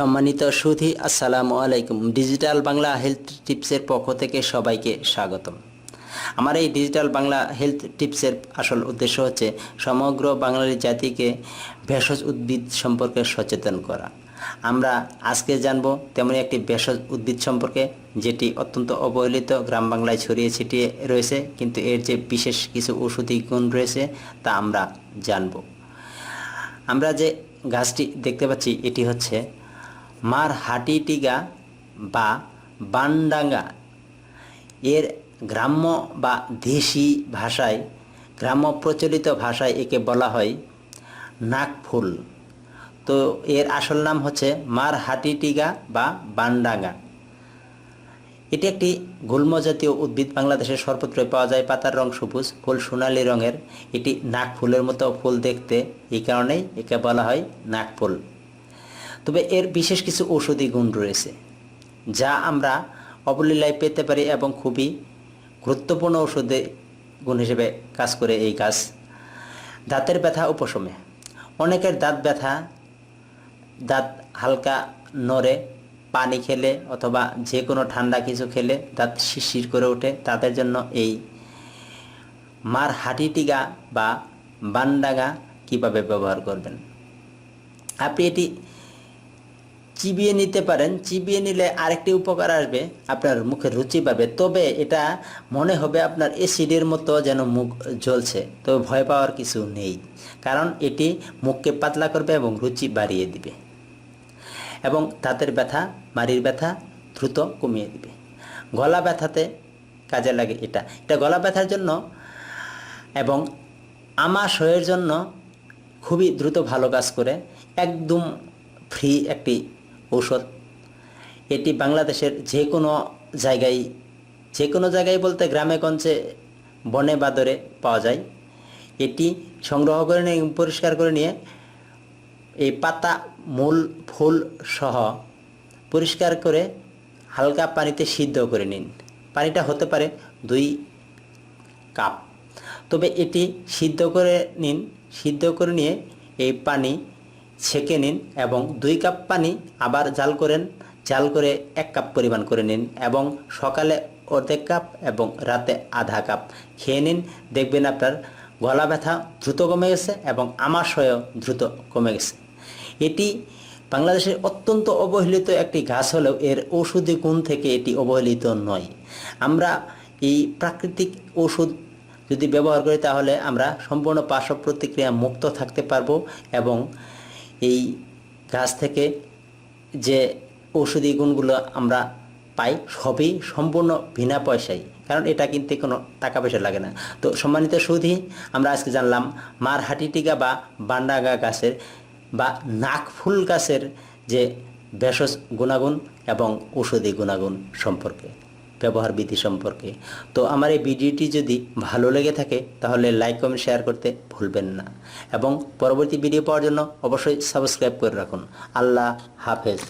সম্মানিত সুধি, আসসালামু আলাইকুম। ডিজিটাল বাংলা হেলথ টিপসের পক্ষ থেকে সবাইকে স্বাগতম। আমার এই ডিজিটাল বাংলা হেলথ টিপসের আসল উদ্দেশ্য হচ্ছে সমগ্র বাঙালি জাতিকে ভেষজ উদ্ভিদ সম্পর্কে সচেতন করা। আমরা আজকে জানব তেমনি একটি ভেষজ উদ্ভিদ সম্পর্কে, যেটি অত্যন্ত অবহেলিত গ্রাম বাংলায় ছড়িয়ে ছিটিয়ে রয়েছে, কিন্তু এর যে বিশেষ কিছু ওষুধি গুণ রয়েছে তা আমরা জানব। আমরা যে গাছটি দেখতে পাচ্ছি, এটি হচ্ছে মার হাটিটিগা বা বানডাঙ্গা। এর গ্রাম্য বা দেশি ভাষায়, গ্রাম্য প্রচলিত ভাষায় একে বলা হয় নাকফুল তো এর আসল নাম হচ্ছে মার হাটিটিগা বা বানডাঙ্গা। এটি একটি গুল্ম জাতীয় উদ্ভিদ বাংলাদেশের সর্বত্রই পাওয়া যায়। পাতার রং সবুজ, ফুল সোনালী রঙের। এটি নাক ফুলের মতো ফুল দেখতে। এই কারণেই একে বলা হয় নাকফুল তবে এর বিশেষ কিছু ঔষধি গুণ রয়েছে, যা আমরা অবলীলায় পেতে পারি এবং খুবই গুরুত্বপূর্ণ ঔষধে গুণ হিসেবে কাজ করে এই গাছ দাঁতের ব্যথা উপশমে। অনেকের দাঁত ব্যথা, দাঁত হালকা নড়ে, পানি খেলে অথবা যে কোনো ঠান্ডা কিছু খেলে দাঁত শিরশির করে ওঠে। তাদের জন্য এই মার হাটিটিগা বা বান্ডাগা কীভাবে ব্যবহার করবেন? আপনি এটি চিবিয়ে নিতে পারেন। চিবিয়ে নিলে আরেকটি উপকার আসবে, আপনার মুখে রুচি পাবে। তবে এটা মনে হবে আপনার এসিডের মতো যেন মুখ জ্বলছে। তবে ভয় পাওয়ার কিছু নেই, কারণ এটি মুখকে পাতলা করবে এবং রুচি বাড়িয়ে দিবে এবং দাঁতের ব্যথা, মাড়ির ব্যথা দ্রুত কমিয়ে দিবে। গলা ব্যথাতে কাজে লাগে এটা। এটা গলা ব্যথার জন্য এবং আমাশয়ের জন্য খুবই দ্রুত ভালো কাজ করে। একদম ফ্রি একটি ঔষধ। এটি বাংলাদেশের যে কোনো জায়গায় যে কোনো জায়গায় বলতে গ্রামে, গঞ্জে, বনে, বাদরে পাওয়া যায়। এটি সংগ্রহ করে নিয়ে, পরিষ্কার করে নিয়ে এই পাতা, মূল, ফুল সহ পরিষ্কার করে হালকা পানিতে সিদ্ধ করে নিন। পানিটা হতে পারে দুই কাপ। তবে এটি সিদ্ধ করে নিন, সিদ্ধ করে নিয়ে এই পানি ছেঁকে নিন এবং দুই কাপ পানি আবার জাল করেন। জাল করে এক কাপ পরিমাণ করে নিন এবং সকালে অর্ধেক কাপ এবং রাতে আধা কাপ। খেয়ে নিন, দেখবেন আপনার গলা ব্যথা দ্রুত কমে গেছে এবং আমাশয়ও দ্রুত কমে গেছে। এটি বাংলাদেশের অত্যন্ত অবহেলিত একটি গাছ হলেও এর ঔষধি গুণ থেকে এটি অবহেলিত নয়। আমরা এই প্রাকৃতিক ওষুধ যদি ব্যবহার করি তাহলে আমরা সম্পূর্ণ পার্শ্ব প্রতিক্রিয়া মুক্ত থাকতে পারব এবং এই গাছ থেকে যে ঔষধি গুণগুলো আমরা পাই, সবই সম্পূর্ণ বিনা পয়সায়। কারণ এটা কিনতে কোনো টাকা পয়সা লাগে না। তো সম্মানিত সুধী, আমরা আজকে জানলাম মার হাটিটিকা বা বান্ডাগা গাছের বা নাকফুল গাছের যে ভেষজ গুণাগুণ এবং ঔষধি গুণাগুণ সম্পর্কে। ব্যবহার বিধি সম্পর্কে। তো আমার এই ভিডিওটি যদি ভালো লেগে থাকে, তাহলে লাইক কমেন্ট শেয়ার করতে ভুলবেন না। এবং পরবর্তী ভিডিও পাওয়ার জন্য অবশ্যই সাবস্ক্রাইব করে রাখুন। আল্লাহ হাফেজ।